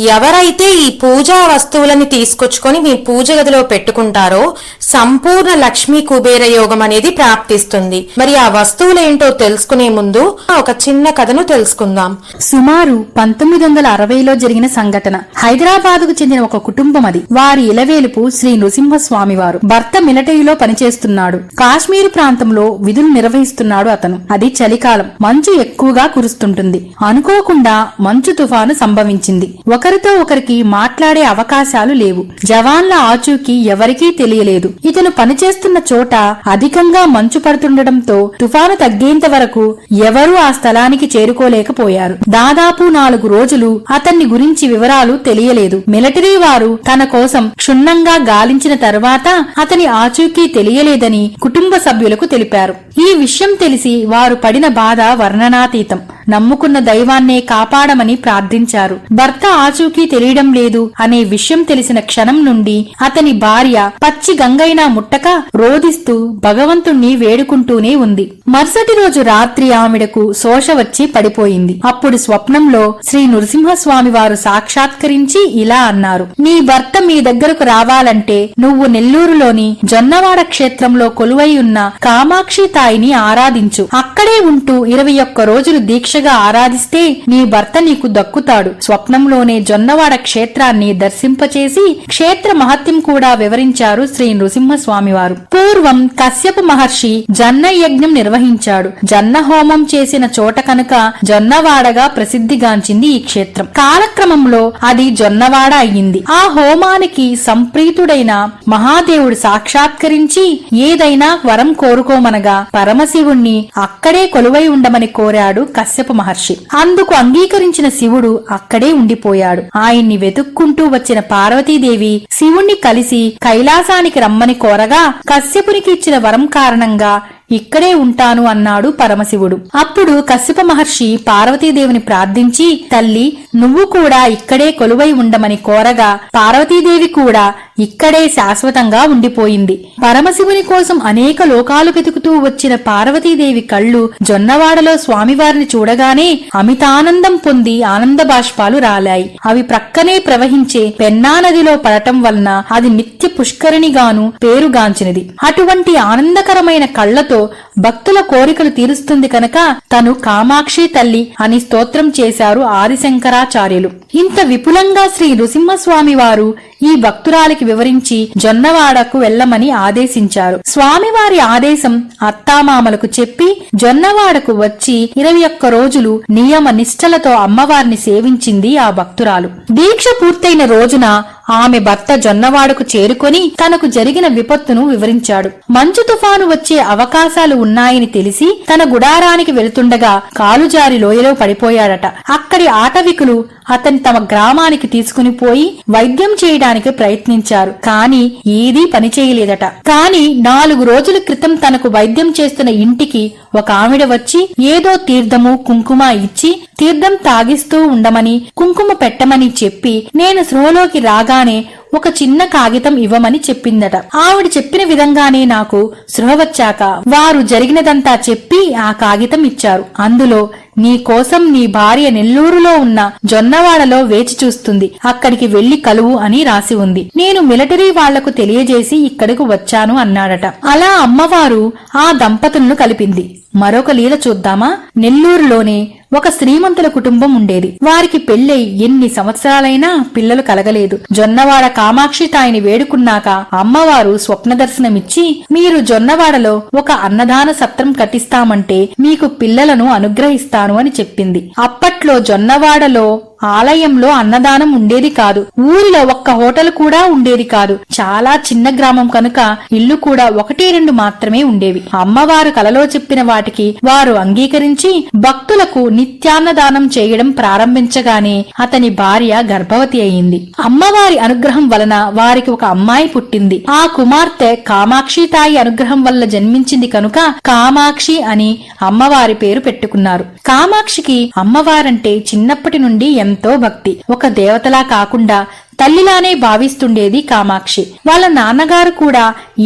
ఎవరైతే ఈ పూజా వస్తువులని తీసుకొచ్చుకొని మీ పూజ గదిలో పెట్టుకుంటారో సంపూర్ణ లక్ష్మీ కుబేర యోగం అనేది ప్రాప్తిస్తుంది. మరి ఆ వస్తువులేంటో తెలుసుకునే ముందు ఒక చిన్న కథను తెలుసుకుందాం. సుమారు పంతొమ్మిది వందల అరవైలో జరిగిన సంఘటన. హైదరాబాదుకు చెందిన ఒక కుటుంబం అది. వారి ఇలవేలుపు శ్రీ నృసింహస్వామి వారు భర్త మిలిటరీలో పనిచేస్తున్నాడు. కాశ్మీర్ ప్రాంతంలో విధులు నిర్వహిస్తున్నాడు అతను. అది చలికాలం. మంచు ఎక్కువగా కురుస్తుంటుంది. అనుకోకుండా మంచు తుఫాను సంభవించింది. ఒక ఒకరితో ఒకరికి మాట్లాడే అవకాశాలు లేవు. జవాన్ల ఆచూకీ ఎవరికీ తెలియలేదు. ఇతను పనిచేస్తున్న చోట అధికంగా మంచు పడుతుండటంతో తుఫాను తగ్గేంత వరకు ఎవరూ ఆ స్థలానికి చేరుకోలేకపోయారు. దాదాపు నాలుగు రోజులు అతన్ని గురించి వివరాలు తెలియలేదు. మిలిటరీ వారు తన కోసం క్షుణ్ణంగా గాలించిన తర్వాత అతని ఆచూకీ తెలియలేదని కుటుంబ సభ్యులకు తెలిపారు. ఈ విషయం తెలిసి వారు పడిన బాధ వర్ణనాతీతం. నమ్ముకున్న దైవాన్నే కాపాడమని ప్రార్థించారు. భర్త ఆచూకీ తెలియడం లేదు అనే విషయం తెలిసిన క్షణం నుండి అతని భార్య పచ్చి గంగైనా ముట్టక రోధిస్తూ భగవంతుణ్ణి వేడుకుంటూనే ఉంది. మరుసటి రోజు రాత్రి ఆమెడకు శోష వచ్చి పడిపోయింది. అప్పుడు స్వప్నంలో శ్రీ నృసింహస్వామి వారు సాక్షాత్కరించి ఇలా అన్నారు. నీ భర్త మీ దగ్గరకు రావాలంటే నువ్వు నెల్లూరులోని జొన్నవాడ క్షేత్రంలో కొలువై ఉన్న కామాక్షి తాయిని ఆరాధించు. అక్కడే ఉంటూ ఇరవై ఒక్క రోజులు దీక్షగా ఆరాధిస్తే నీ భర్త నీకు దక్కుతాడు. స్వప్నంలోనే జొన్నవాడ క్షేత్రాన్ని దర్శింపచేసి క్షేత్ర మహత్యం కూడా వివరించారు శ్రీ నృసింహస్వామివారు. పూర్వం కశ్యప మహర్షి జన్న యజ్ఞం నిర్వహించాడు. జన్న హోమం చేసిన చోట కనుక జొన్నవాడగా ప్రసిద్ధిగాంచింది ఈ క్షేత్రం. కాలక్రమంలో అది జొన్నవాడ అయ్యింది. ఆ హోమానికి సంప్రీతుడైన మహాదేవుడు సాక్షాత్కరించి ఏదైనా వరం కోరుకోమనగా పరమశివుణ్ణి అక్కడే కొలువై ఉండమని కోరాడు కశ్యప మహర్షి. అందుకు అంగీకరించిన శివుడు అక్కడే ఉండిపోయాడు. ఆయన్ని వెతుక్కుంటూ వచ్చిన పార్వతీదేవి శివుణ్ణి కలిసి కైలాసానికి రమ్మని కోరగా కశ్యపునికి ఇచ్చిన వరం కారణంగా ఇక్కడే ఉంటాను అన్నాడు పరమశివుడు. అప్పుడు కశ్యప మహర్షి పార్వతీదేవిని ప్రార్థించి తల్లి నువ్వు కూడా ఇక్కడే కొలువై ఉండమని కోరగా పార్వతీదేవి కూడా ఇక్కడే శాశ్వతంగా ఉండిపోయింది. పరమశివుని కోసం అనేక లోకాలు వెతుకుతూ వచ్చిన పార్వతీదేవి కళ్ళు జొన్నవాడలో స్వామివారిని చూడగానే అమితానందం పొంది ఆనంద బాష్పాలు రాలాయి. అవి ప్రక్కనే ప్రవహించే పెన్నా నదిలో పడటం వలన అది నిత్య పుష్కరిణిగాను పేరుగాంచినది. అటువంటి ఆనందకరమైన కళ్ళతో భక్తుల కోరికలు తీరుస్తుంది కనుక తను కామాక్షి తల్లి అని స్తోత్రం చేశారు ఆదిశంకరాచార్యులు. ఇంత విపులంగా శ్రీ నృసింహస్వామి వారు ఈ భక్తురాలికి వివరించి జొన్నవాడకు వెళ్ళమని ఆదేశించారు. స్వామివారి ఆదేశం అత్తామామలకు చెప్పి జొన్నవాడకు వచ్చి ఇరవై ఒక్క రోజులు నియమ నిష్ఠలతో అమ్మవారిని సేవించింది ఆ భక్తురాలు. దీక్ష పూర్తయిన రోజున ఆమె భర్త జొన్నవాడకు చేరుకొని తనకు జరిగిన విపత్తును వివరించాడు. మంచు తుఫాను వచ్చే అవకాశం అవకాశాలు ఉన్నాయని తెలిసి తన గుడారానికి వెళుతుండగా కాలుజారి లోయలో పడిపోయాడట. అక్కడి ఆటవికులు అతని తమ గ్రామానికి తీసుకుని పోయి వైద్యం చేయడానికి ప్రయత్నించారు. కాని ఏదీ పనిచేయలేదట. కాని నాలుగు రోజుల క్రితం తనకు వైద్యం చేస్తున్న ఇంటికి ఒక ఆవిడ వచ్చి ఏదో తీర్థము కుంకుమ ఇచ్చి తీర్థం తాగిస్తూ ఉండమని కుంకుమ పెట్టమని చెప్పి నేను స్పృహలోకి రాగానే ఒక చిన్న కాగితం ఇవ్వమని చెప్పిందట. ఆవిడ చెప్పిన విధంగానే నాకు సృహ వచ్చాక వారు జరిగినదంతా చెప్పి ఆ కాగితం ఇచ్చారు. అందులో నీ కోసం నీ భార్య నెల్లూరులో ఉన్న జొన్నవాడలో వేచి చూస్తుంది. అక్కడికి వెళ్ళి కలువు అని రాసి ఉంది. నేను మిలిటరీ వాళ్ళకు తెలియజేసి ఇక్కడకు వచ్చాను అన్నాడట. అలా అమ్మవారు ఆ దంపతులను కలిపింది. మరొక లీల చూద్దామా? నెల్లూరులోనే ఒక శ్రీమంతుల కుటుంబం ఉండేది. వారికి పెళ్ళై ఎన్ని సంవత్సరాలైనా పిల్లలు కలగలేదు. జొన్నవాడ కామాక్షి తాయిని వేడుకున్నాక అమ్మవారు స్వప్న దర్శనమిచ్చి మీరు జొన్నవాడలో ఒక అన్నదాన సత్రం కట్టిస్తామంటే మీకు పిల్లలను అనుగ్రహిస్తాను అని చెప్పింది. అప్పట్లో జొన్నవాడలో ఆలయంలో అన్నదానం ఉండేది కాదు. ఊరిలో ఒక్క హోటల్ కూడా ఉండేది కాదు. చాలా చిన్న గ్రామం కనుక ఇల్లు కూడా ఒకటి రెండు మాత్రమే ఉండేవి. అమ్మవారు కలలో చెప్పిన వాటికి వారు అంగీకరించి భక్తులకు నిత్యాన్నదానం చేయడం ప్రారంభించగానే అతని భార్య గర్భవతి అయింది. అమ్మవారి అనుగ్రహం వలన వారికి ఒక అమ్మాయి పుట్టింది. ఆ కుమార్తె కామాక్షి తాయి అనుగ్రహం వల్ల జన్మించింది కనుక కామాక్షి అని అమ్మవారి పేరు పెట్టుకున్నారు. కామాక్షికి అమ్మవారంటే చిన్నప్పటి నుండి ఎంత ఎంతో భక్తి. ఒక దేవతలా కాకుండా తల్లిలానే భావిస్తుండేది కామాక్షి. వాళ్ళ నాన్నగారు కూడా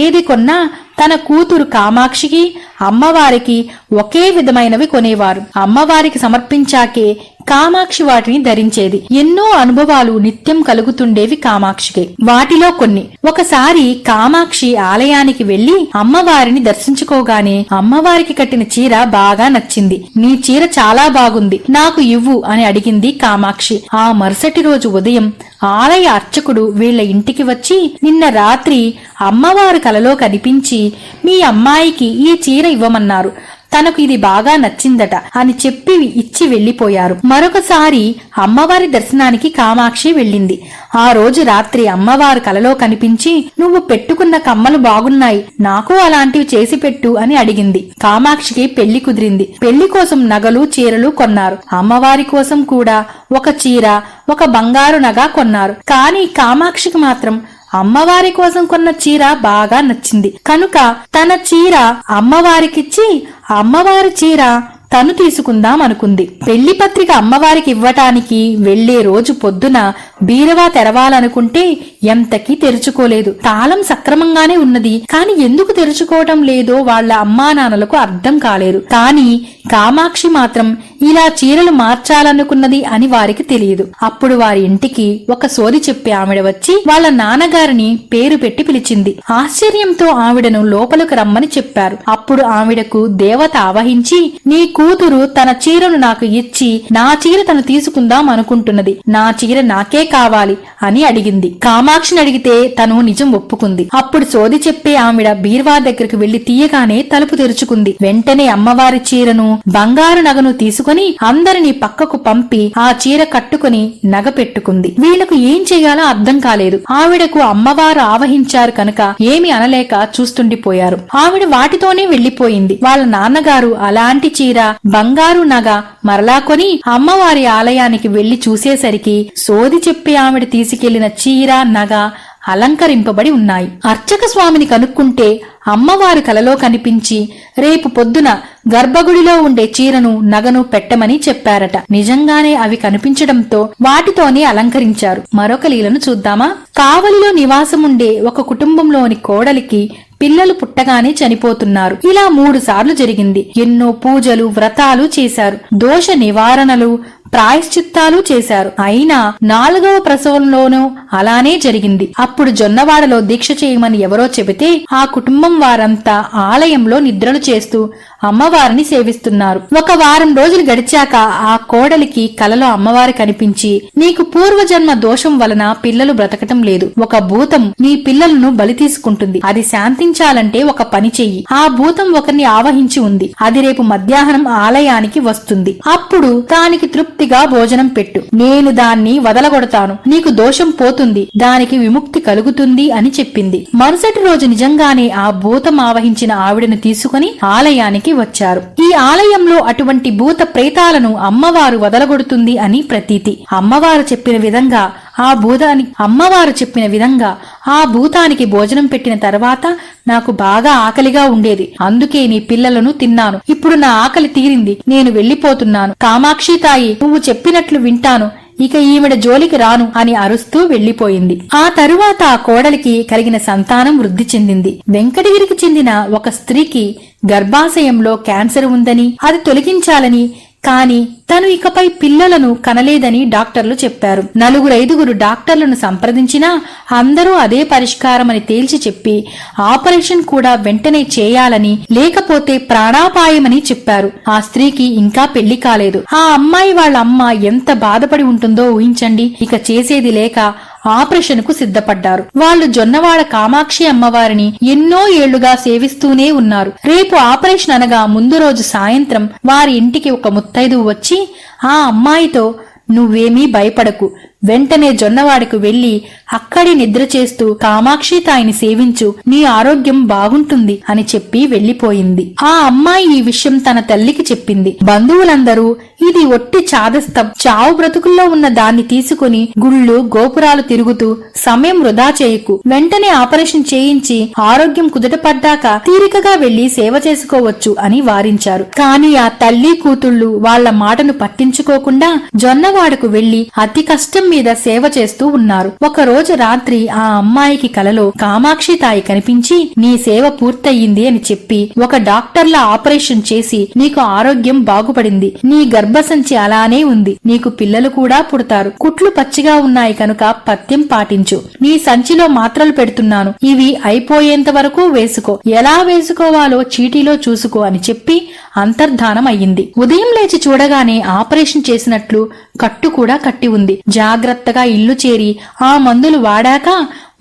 ఏది కొన్నా తన కూతురు కామాక్షికి అమ్మవారికి ఒకే విధమైనవి కొనేవారు. అమ్మవారికి సమర్పించాకే కామాక్షి వాటిని ధరించేది. ఎన్నో అనుభవాలు నిత్యం కలుగుతుండేవి కామాక్షికి. వాటిలో కొన్ని. ఒకసారి కామాక్షి ఆలయానికి వెళ్ళి అమ్మవారిని దర్శించుకోగానే అమ్మవారికి కట్టిన చీర బాగా నచ్చింది. నీ చీర చాలా బాగుంది. నాకు ఇవ్వు అని అడిగింది కామాక్షి. ఆ మరుసటి రోజు ఉదయం ఆలయ అర్చకుడు వీళ్ళ ఇంటికి వచ్చి నిన్న రాత్రి అమ్మవారు కలలో కనిపించి మీ అమ్మాయికి ఈ చీర ఇవ్వమన్నారు. తనకు ఇది బాగా నచ్చిందట అని చెప్పి ఇచ్చి వెళ్ళిపోయారు మరొకసారి అమ్మవారి దర్శనానికి కామాక్షి వెళ్ళింది. ఆ రోజు రాత్రి అమ్మవారు కలలో కనిపించి నువ్వు పెట్టుకున్న కమ్మలు బాగున్నాయి నాకు అలాంటివి చేసి పెట్టు అని అడిగింది. కామాక్షికి పెళ్ళి కుదిరింది. పెళ్ళి కోసం నగలు చీరలు కొన్నారు. అమ్మవారి కోసం కూడా ఒక చీర ఒక బంగారు నగ కొన్నారు. కానీ కామాక్షికి మాత్రం అమ్మవారి కోసం కొన్న చీర బాగా నచ్చింది. కనుక తన చీర అమ్మవారికిచ్చి అమ్మవారి చీర తను తీసుకుందాం అనుకుంది. పెళ్ళి పత్రిక అమ్మవారికి ఇవ్వటానికి వెళ్ళే రోజు పొద్దున బీరవా తెరవాలనుకుంటే ఎంతకీ తెరుచుకోలేదు. తాళం సక్రమంగానే ఉన్నది. కాని ఎందుకు తెరుచుకోవటం లేదో వాళ్ళ అమ్మా నాన్నలకు అర్థం కాలేదు. కాని కామాక్షి మాత్రం ఇలా చీరలు మార్చాలనుకున్నది అని వారికి తెలియదు. అప్పుడు వారి ఇంటికి ఒక సోది చెప్పి ఆవిడ వచ్చి వాళ్ళ నాన్నగారిని పేరు పెట్టి పిలిచింది. ఆశ్చర్యంతో ఆవిడను లోపలకు రమ్మని చెప్పారు. అప్పుడు ఆవిడకు దేవత ఆవహించి నీకు కూతురు తన చీరను నాకు ఇచ్చి నా చీర తను తీసుకుందాం అనుకుంటున్నది. నా చీర నాకే కావాలి అని అడిగింది. కామాక్షిని అడిగితే తను నిజం ఒప్పుకుంది. అప్పుడు సోది చెప్పే ఆవిడ బీర్వా దగ్గరకు వెళ్ళి తీయగానే తలుపు తెరుచుకుంది. వెంటనే అమ్మవారి చీరను బంగారు నగను తీసుకుని అందరినీ పక్కకు పంపి ఆ చీర కట్టుకుని నగ పెట్టుకుంది. వీళ్ళకు ఏం చేయాలో అర్థం కాలేదు. ఆవిడకు అమ్మవారు ఆవహించారు కనుక ఏమి అనలేక చూస్తుండిపోయారు. ఆవిడ వాటితోనే వెళ్ళిపోయింది వాళ్ళ నాన్నగారు అలాంటి చీర బంగారు నగ మరలా కొని అమ్మవారి ఆలయానికి వెళ్ళి చూసేసరికి సోది చెప్పి ఆవిడ తీసుకెళ్ళిన చీర నగ అలంకరింపబడి ఉన్నాయి. అర్చక స్వామిని కనుక్కుంటే అమ్మవారు కలలో కనిపించి రేపు పొద్దున గర్భగుడిలో ఉండే చీరను నగను పెట్టమని చెప్పారట. నిజంగానే అవి కనిపించడంతో వాటితోనే అలంకరించారు. మరొక లీలను చూద్దామా? కావలిలో నివాసముండే ఒక కుటుంబంలోని కోడలికి పిల్లలు పుట్టగానే చనిపోతున్నారు. ఇలా మూడు సార్లు జరిగింది. ఎన్నో పూజలు వ్రతాలు చేశారు. దోష నివారణలు ప్రాయశ్చిత్తాలు చేశారు. అయినా నాలుగవ ప్రసవంలోనూ అలానే జరిగింది. అప్పుడు జొన్నవాడలో దీక్ష చేయమని ఎవరో చెబితే ఆ కుటుంబం వారంతా ఆలయంలో నిద్రలు చేస్తూ అమ్మవారిని సేవిస్తున్నారు. ఒక వారం రోజులు గడిచాక ఆ కోడలికి కలలో అమ్మవారి కనిపించి నీకు పూర్వజన్మ దోషం వలన పిల్లలు బ్రతకటం లేదు. ఒక భూతం నీ పిల్లలను బలి తీసుకుంటుంది. అది శాంతించాలంటే ఒక పని చెయ్యి. ఆ భూతం ఒకరిని ఆవహించి ఉంది. అది రేపు మధ్యాహ్నం ఆలయానికి వస్తుంది. అప్పుడు దానికి సంతృప్తిగా భోజనం పెట్టు. నేను దాన్ని వదలగొడతాను. నీకు దోషం పోతుంది. దానికి విముక్తి కలుగుతుంది అని చెప్పింది. మరుసటి రోజు నిజంగానే ఆ భూతం ఆవహించిన ఆవిడను తీసుకుని ఆలయానికి వచ్చారు. ఈ ఆలయంలో అటువంటి భూత ప్రేతాలను అమ్మవారు వదలగొడుతుంది అని ప్రతీతి. అమ్మవారు చెప్పిన విధంగా ఆ భూతానికి అమ్మవారు చెప్పిన విధంగా ఆ భూతానికి భోజనం పెట్టిన తర్వాత నాకు బాగా ఆకలిగా ఉండేది. అందుకే నీ పిల్లలను తిన్నాను. ఇప్పుడు నా ఆకలి తీరింది. నేను వెళ్ళిపోతున్నాను కామాక్షి తాయి నువ్వు చెప్పినట్లు వింటాను. ఇక ఈవిడ జోలికి రాను అని అరుస్తూ వెళ్ళిపోయింది ఆ తరువాత ఆ కోడలికి కలిగిన సంతానం వృద్ధి చెందింది. వెంకటగిరికి చెందిన ఒక స్త్రీకి గర్భాశయంలో క్యాన్సర్ ఉందని అది తొలగించాలని కాని తను ఇకపై పిల్లలను కనలేదని డాక్టర్లు చెప్పారు. నలుగురు ఐదుగురు డాక్టర్లను సంప్రదించినా అందరూ అదే పరిష్కారమని తేల్చి చెప్పి ఆపరేషన్ కూడా వెంటనే చేయాలని లేకపోతే ప్రాణాపాయమని చెప్పారు. ఆ స్త్రీకి ఇంకా పెళ్ళి కాలేదు. ఆ అమ్మాయి వాళ్ళ అమ్మ ఎంత బాధపడి ఉంటుందో ఊహించండి. ఇక చేసేది లేక ఆపరేషన్కు సిద్ధపడ్డారు. వాళ్ళు జొన్నవాడ కామాక్షి అమ్మవారిని ఎన్నో ఏళ్ళుగా సేవిస్తూనే ఉన్నారు. రేపు ఆపరేషన్ అనగా ముందు రోజు సాయంత్రం వారి ఇంటికి ఒక ముత్తైదు వచ్చి ఆ అమ్మాయితో నువ్వేమీ భయపడకు. వెంటనే జొన్నవాడకు వెళ్ళి అక్కడి నిద్ర చేస్తూ కామాక్షి తాయిని సేవించు నీ ఆరోగ్యం బాగుంటుంది అని చెప్పి వెళ్ళిపోయింది ఆ అమ్మాయి ఈ విషయం తన తల్లికి చెప్పింది. బంధువులందరూ ఇది ఒట్టి చాదస్తం. చావు బ్రతుకుల్లో ఉన్న దాన్ని తీసుకుని గుళ్ళు గోపురాలు తిరుగుతూ సమయం వృధా చేయకు. వెంటనే ఆపరేషన్ చేయించి ఆరోగ్యం కుదుటపడ్డాక తీరికగా వెళ్ళి సేవ చేసుకోవచ్చు అని వారించారు. కాని ఆ తల్లి కూతుళ్ళు వాళ్ళ మాటను పట్టించుకోకుండా జొన్నవాడకు వెళ్ళి అతి కష్టం మీద సేవ చేస్తూ ఉన్నారు. ఒక రోజు రాత్రి ఆ అమ్మాయికి కలలో కామాక్షి తాయి కనిపించి నీ సేవ పూర్తయింది అని చెప్పి ఒక డాక్టర్ల ఆపరేషన్ చేసి నీకు ఆరోగ్యం బాగుపడింది. నీ గర్భసంచి అలానే ఉంది. నీకు పిల్లలు కూడా పుడతారు. కుట్లు పచ్చిగా ఉన్నాయి కనుక పత్యం పాటించు. నీ సంచిలో మాత్రలు పెడుతున్నాను. ఇవి అయిపోయేంత వరకు వేసుకో. ఎలా వేసుకోవాలో చీటీలో చూసుకో అని చెప్పి అంతర్ధానం అయ్యింది. ఉదయం లేచి చూడగానే ఆపరేషన్ చేసినట్లు కట్టు కూడా కట్టి ఉంది. జాగ్రత్తగా ఇల్లు చేరి ఆ మందులు వాడాక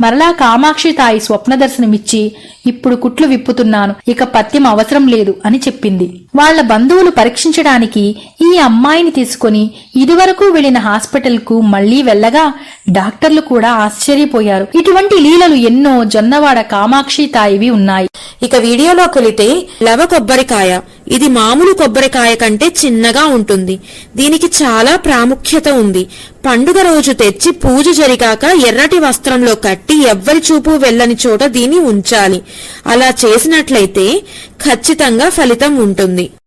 మరలా కామాక్షి తాయి స్వప్న దర్శనమిచ్చి ఇప్పుడు కుట్లు విప్పుతున్నాను. ఇక పత్యం అవసరం లేదు అని చెప్పింది. వాళ్ళ బంధువులు పరీక్షించడానికి ఈ అమ్మాయిని తీసుకొని ఇదివరకు వెళ్ళిన హాస్పిటల్కు మళ్ళీ వెళ్ళగా డాక్టర్లు కూడా ఆశ్చర్యపోయారు. ఇటువంటి లీలలు ఎన్నో జొన్నవాడ కామాక్షి తాయివి ఉన్నాయి. ఇక వీడియోలోకి వెళితే లవ కొబ్బరికాయ. ఇది మామూలు కొబ్బరికాయ కంటే చిన్నగా ఉంటుంది. దీనికి చాలా ప్రాముఖ్యత ఉంది. పండుగ రోజు తెచ్చి పూజ జరిగాక ఎర్రటి వస్త్రంలో కట్టి ఎవ్వరి చూపు వెళ్ళని చోట దీన్ని ఉంచాలి. అలా చేసినట్లయితే ఖచ్చితంగా ఫలితం ఉంటుంది.